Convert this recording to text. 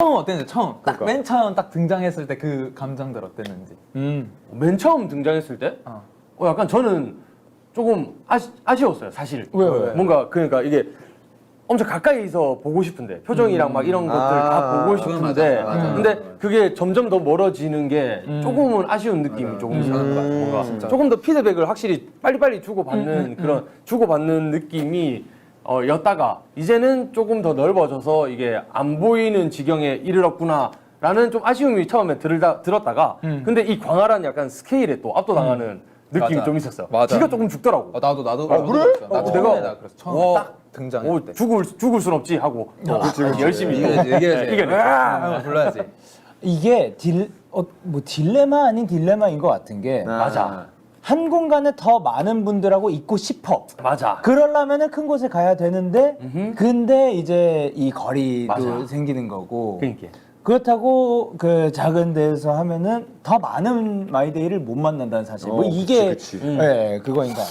처음 어땠는지 처음 딱 그러니까. 맨 처음 딱 등장했을 때 그 감정들 어땠는지. 음. 맨 처음 등장했을 때 어. 어, 약간 저는 조금 아시, 아쉬웠어요 사실 왜요, 왜요? 뭔가 그러니까 이게 엄청 가까이서 보고 싶은데 표정이랑 막 이런 것들 다 아, 보고 그건 싶은데 맞아, 맞아. 근데 그게 점점 더 멀어지는 게 조금은 아쉬운 느낌이 조금 드는 것 같아요 뭔가 진짜. 조금 더 피드백을 확실히 빨리빨리 주고받는 그런 주고받는 느낌이 어, 였다가 이제는 조금 더 넓어져서 이게 안 보이는 지경에 이르렀구나 라는 좀 아쉬움이 처음에 들다, 들었다가 근데 이 광활한 약간 스케일에 또 압도당하는 느낌이 맞아. 좀 있었어요 맞아. 기가 조금 죽더라고 어, 나도 나도 아, 그래? 그랬어. 나도 어, 처음에 내가- 나 그래서 처음에 어. 딱 등장했을 오, 때. 죽을 죽을 순 없지 하고 어, 그치, 그치. 열심히 이게- 또 이겨야지. 이겨내. 아, 불러야지. 이게 딜, 어, 뭐 딜레마 아닌 딜레마인 것 같은 게한 맞아 공간에 더 많은 분들하고 있고 싶어. 맞아 그러려면은 큰 곳에 가야 되는데. 근데 이제 이 거리도 맞아. 생기는 거고 그러니까 그렇다고 그 작은 데에서 하면은 더 많은 마이데이를 못 만난다는 사실. 뭐 어, 이게 그치, 그치. 예, 그거인가.